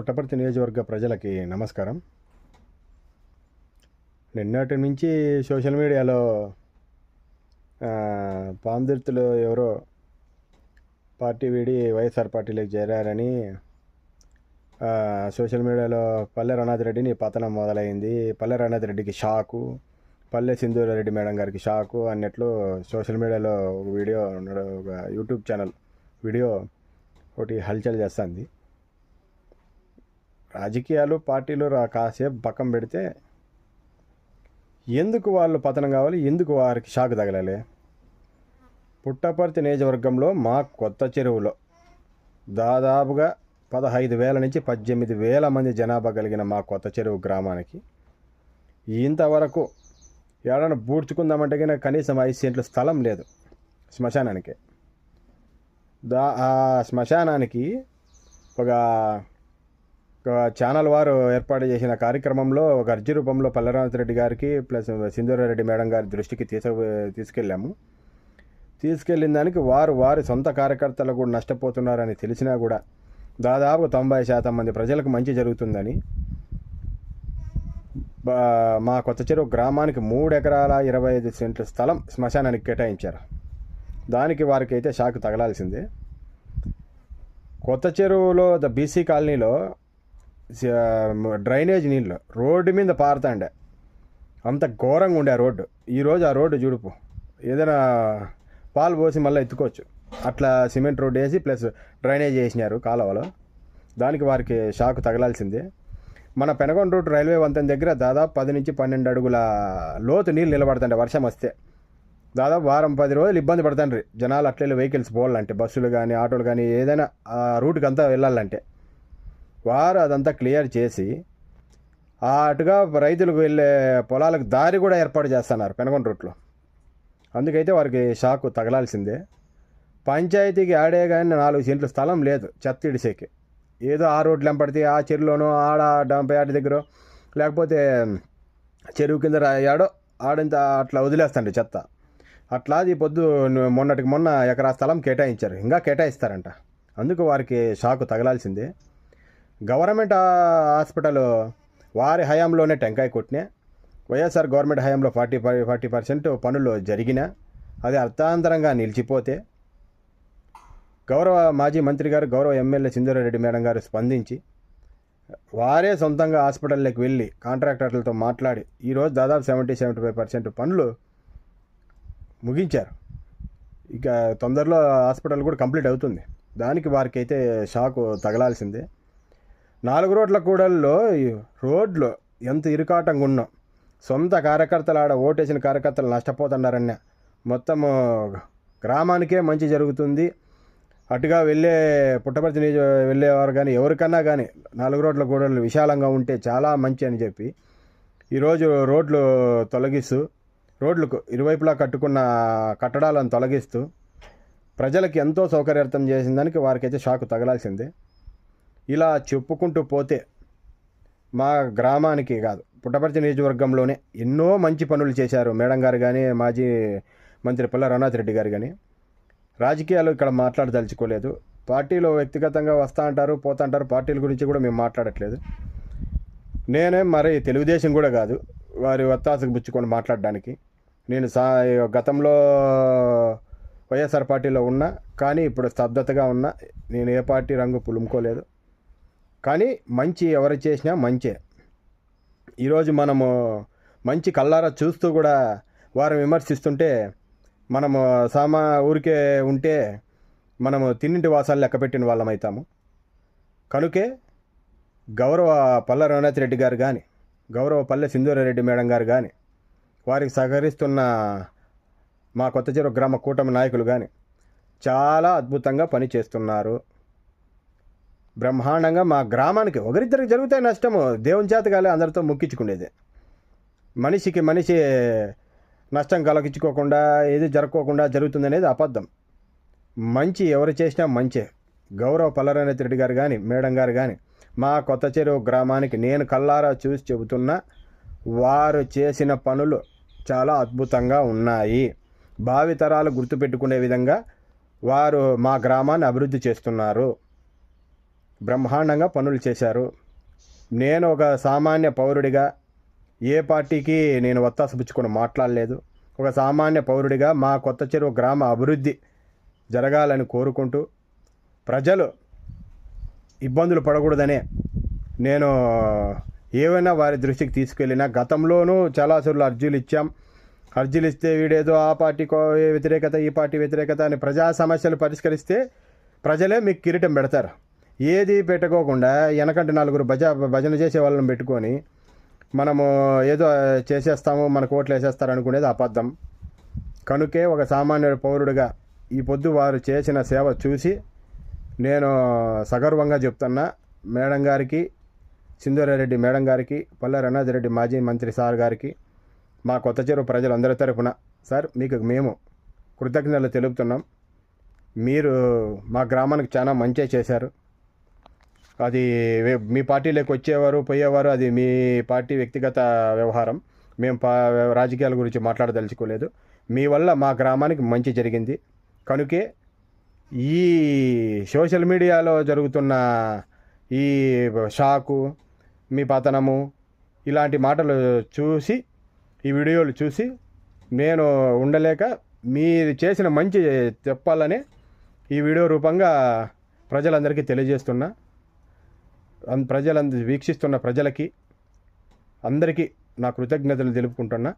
పుట్టపర్తి నియోజకవర్గ ప్రజలకి నమస్కారం. నిన్నటి నుంచి సోషల్ మీడియాలో ఆ, పాందుర్తులు ఎవరో పార్టీ వీడి వైఎస్ఆర్ పార్టీలోకి చేరారని సోషల్ మీడియాలో పల్లె రఘునాథ్ రెడ్డిని పతనం మొదలైంది. పల్లె రఘునాథ్ రెడ్డికి షాకు పల్లె సింధూరారెడ్డి మేడం గారికి షాకు అన్నట్లు సోషల్ మీడియాలో ఒక వీడియో ఒక యూట్యూబ్ ఛానల్ వీడియో ఒకటి హల్చల్ చేస్తుంది. రాజకీయాలు పార్టీలు రా కాసేపు పక్కన పెడితే ఎందుకు వాళ్ళు పతనం కావాలి? ఎందుకు వారికి షాక్ తగలాలి? పుట్టపర్తి నియోజకవర్గంలో మా కొత్త చెరువులో దాదాపుగా పదహైదు వేల నుంచి పద్దెనిమిది వేల మంది జనాభా కలిగిన మా కొత్త చెరువు గ్రామానికి ఇంతవరకు ఏడన్నా బూడ్చుకుందామంటే కానీ కనీసం ఐదు సెంట్ల స్థలం లేదు శ్మశానానికి. దా ఆ శ్మశానానికి ఒక ఛానల్ వారు ఏర్పాటు చేసిన కార్యక్రమంలో ఒక అర్జీ రూపంలో పల్లెరామత్ రెడ్డి గారికి ప్లస్ సింధూరారెడ్డి మేడం గారి దృష్టికి తీసుకు తీసుకెళ్ళాము. తీసుకెళ్ళిన దానికి వారు వారి సొంత కార్యకర్తలు కూడా నష్టపోతున్నారని తెలిసినా కూడా దాదాపు తొంభై శాతం మంది ప్రజలకు మంచి జరుగుతుందని. మా కొత్త చెరువు గ్రామానికి మూడు ఎకరాల ఇరవై ఐదు సెంట్ల స్థలం శ్మశానానికి కేటాయించారు. దానికి వారికి అయితే షాక్ తగలాల్సిందే. కొత్త చెరువులో ద బీసీ కాలనీలో డ్రైనేజ్ నీళ్ళు రోడ్డు మీద పారుతాండే. అంత ఘోరంగా ఉండే ఆ రోడ్డు. ఈరోజు ఆ రోడ్డు చూడుపు ఏదైనా పాలు పోసి మళ్ళీ ఎత్తుకోవచ్చు. అట్లా సిమెంట్ రోడ్డు వేసి ప్లస్ డ్రైనేజ్ వేసినారు కాలువలో. దానికి వారికి షాక్ తగలాల్సిందే. మన పెనగొండ రూట్ రైల్వే వంతెన దగ్గర దాదాపు పది నుంచి పన్నెండు అడుగుల లోతు నీళ్ళు నిలబడుతుండే వర్షం వస్తే. దాదాపు వారం పది రోజులు ఇబ్బంది పడుతుండ్రి. జనాలు అట్లే వెహికల్స్ పోవాలంటే బస్సులు కానీ ఆటోలు కానీ ఏదైనా ఆ రూట్కి అంతా వెళ్ళాలంటే. వారు అదంతా క్లియర్ చేసి ఆ అటుగా రైతులకు వెళ్ళే పొలాలకు దారి కూడా ఏర్పాటు చేస్తున్నారు పెనగొండ రూట్లో. అందుకైతే వారికి షాకు తగలాల్సిందే. పంచాయతీకి ఆడే కానీ నాలుగు సెంట్ల స్థలం లేదు చెత్త ఇడిసేకి. ఏదో ఆ రోడ్లు వెంపడితే ఆ చెరువులోనో ఆడ డంప్ యార్డ్ దగ్గర లేకపోతే చెరువు కింద రా- ఆడో ఆడంత అట్లా వదిలేస్తాండి చెత్త. అట్లా అది పొద్దు మొన్నటికి మొన్న ఎకరా స్థలం కేటాయించారు. ఇంకా కేటాయిస్తారంట. అందుకు వారికి షాకు తగలాల్సిందే. గవర్నమెంట్ హాస్పిటల్ వారి హయాంలోనే టెంకాయ కొట్టినా వైఎస్ఆర్ గవర్నమెంట్ హయాంలో ఫార్టీ ఫార్టీ పర్సెంట్ పనులు జరిగినా అది అర్థాంతరంగా నిలిచిపోతే గౌరవ మాజీ మంత్రి గారు గౌరవ ఎమ్మెల్యే సింధూరారెడ్డి మేడం గారు స్పందించి వారే సొంతంగా హాస్పిటల్లోకి వెళ్ళి కాంట్రాక్టర్లతో మాట్లాడి ఈరోజు దాదాపు సెవెంటీ సెవెంటీ ఫైవ్ పర్సెంట్ పనులు ముగించారు. ఇక తొందరలో హాస్పిటల్ కూడా కంప్లీట్ అవుతుంది. దానికి వారికి అయితే షాకు తగలాల్సిందే. నాలుగు రోడ్ల కూడల్లో రోడ్లు ఎంత ఇరుకాటంగా ఉన్నాం. సొంత కార్యకర్తలు ఆడ ఓటేసిన కార్యకర్తలు నష్టపోతున్నారన్న. మొత్తము గ్రామానికే మంచి జరుగుతుంది. అటుగా వెళ్ళే పుట్టపర్తి నియోజ వెళ్ళేవారు కానీ ఎవరికన్నా కానీ నాలుగు రోడ్ల కూడళ్ళు విశాలంగా ఉంటే చాలా మంచి అని చెప్పి ఈరోజు రోడ్లు తొలగిస్తూ రోడ్లకు ఇరువైపులా కట్టుకున్న కట్టడాలను తొలగిస్తూ ప్రజలకు ఎంతో సౌకర్యార్థం చేసిన దానికి వారికైతే షాకు తగలాల్సిందే. ఇలా చెప్పుకుంటూ పోతే మా గ్రామానికి కాదు పుట్టపర్తి నియోజకవర్గంలోనే ఎన్నో మంచి పనులు చేశారు మేడం గారు కానీ మాజీ మంత్రి పిల్ల రఘునాథ్ రెడ్డి గారు కానీ రాజకీయాలు ఇక్కడ మాట్లాడదలుచుకోలేదు. పార్టీలో వ్యక్తిగతంగా వస్తూ అంటారు పోతా అంటారు పార్టీల గురించి కూడా మేము మాట్లాడట్లేదు. నేనే మరి తెలుగుదేశం కూడా కాదు వారి ఒత్తాసకు పుచ్చుకొని మాట్లాడడానికి. నేను సా గతంలో వైఎస్ఆర్ పార్టీలో ఉన్నా కానీ ఇప్పుడు స్తబ్దతగా ఉన్నా నేను ఏ పార్టీ రంగు పులుముకోలేదు. కానీ మంచి ఎవరు చేసినా మంచే. ఈరోజు మనము మంచి కల్లారా చూస్తూ కూడా వారు విమర్శిస్తుంటే మనము సామా ఊరికే ఉంటే మనము తిన్నింటి వాసాలు లెక్కపెట్టిన వాళ్ళం అవుతాము కనుకే గౌరవ పల్ల రఘునాథ్ రెడ్డి గారు కానీ గౌరవ పల్లె సింధూరారెడ్డి మేడం గారు కానీ వారికి సహకరిస్తున్న మా కొత్త చెరువు గ్రామ కూటమి నాయకులు కానీ చాలా అద్భుతంగా పనిచేస్తున్నారు. బ్రహ్మాండంగా మా గ్రామానికి ఒకరిద్దరికి జరిగితే నష్టము. దేవుని చేత కాలే అందరితో మొక్కించుకునేది. మనిషికి మనిషి నష్టం కలగించుకోకుండా ఏది జరగకోకుండా జరుగుతుందనేది అబద్ధం. మంచి ఎవరు చేసినా మంచే. గౌరవ పల్లరాణిత్ రెడ్డి గారు కానీ మేడం గారు కానీ మా కొత్త చెరువు గ్రామానికి నేను కల్లారా చూసి చెబుతున్నా వారు చేసిన పనులు చాలా అద్భుతంగా ఉన్నాయి. భావితరాలు గుర్తుపెట్టుకునే విధంగా వారు మా గ్రామాన్ని అభివృద్ధి చేస్తున్నారు. బ్రహ్మాండంగా పనులు చేశారు. నేను ఒక సామాన్య పౌరుడిగా ఏ పార్టీకి నేను ఒత్తాసపుచ్చుకొని మాట్లాడలేదు. ఒక సామాన్య పౌరుడిగా మా కొత్త చెరువు గ్రామ అభివృద్ధి జరగాలని కోరుకుంటూ ప్రజలు ఇబ్బందులు పడకూడదనే నేను ఏవైనా వారి దృష్టికి తీసుకెళ్ళినా గతంలోనూ చాలాసార్లు అర్జీలు ఇచ్చాం. అర్జీలు ఇస్తే వీడేదో ఆ పార్టీ వ్యతిరేకత ఈ పార్టీ వ్యతిరేకత అని ప్రజా సమస్యలు పరిష్కరిస్తే ప్రజలే మీకు కిరీటం పెడతారు. ఏది పెట్టుకోకుండా వెనకంటే నలుగురు భజ భజన చేసే వాళ్ళని పెట్టుకొని మనము ఏదో చేసేస్తాము మనకు ఓట్లు వేసేస్తారు అనుకునేది అబద్ధం. కనుకే ఒక సామాన్య పౌరుడిగా ఈ పొద్దు వారు చేసిన సేవ చూసి నేను సగర్వంగా చెప్తున్నా మేడం గారికి సింధూరారెడ్డి మేడం గారికి పల్లె రణాజిరెడ్డి మాజీ మంత్రి సార్ గారికి మా కొత్త చెరువు ప్రజలందరి తరపున. సార్ మీకు మేము కృతజ్ఞతలు తెలుపుతున్నాం. మీరు మా గ్రామానికి చాలా మంచి చేశారు. అది మీ పార్టీలోకి వచ్చేవారు పోయేవారు అది మీ పార్టీ వ్యక్తిగత వ్యవహారం. మేము పా రాజకీయాల గురించి మాట్లాడదలుచుకోలేదు. మీ వల్ల మా గ్రామానికి మంచి జరిగింది. కనుకే ఈ సోషల్ మీడియాలో జరుగుతున్న ఈ షాకు మీ పతనము ఇలాంటి మాటలు చూసి ఈ వీడియోలు చూసి నేను ఉండలేక మీరు చేసిన మంచి చెప్పాలని ఈ వీడియో రూపంగా ప్రజలందరికీ తెలియజేస్తున్నా. ప్రజలంద వీక్షిస్తున్న ప్రజలకి అందరికీ నా కృతజ్ఞతలు తెలుపుకుంటున్నా.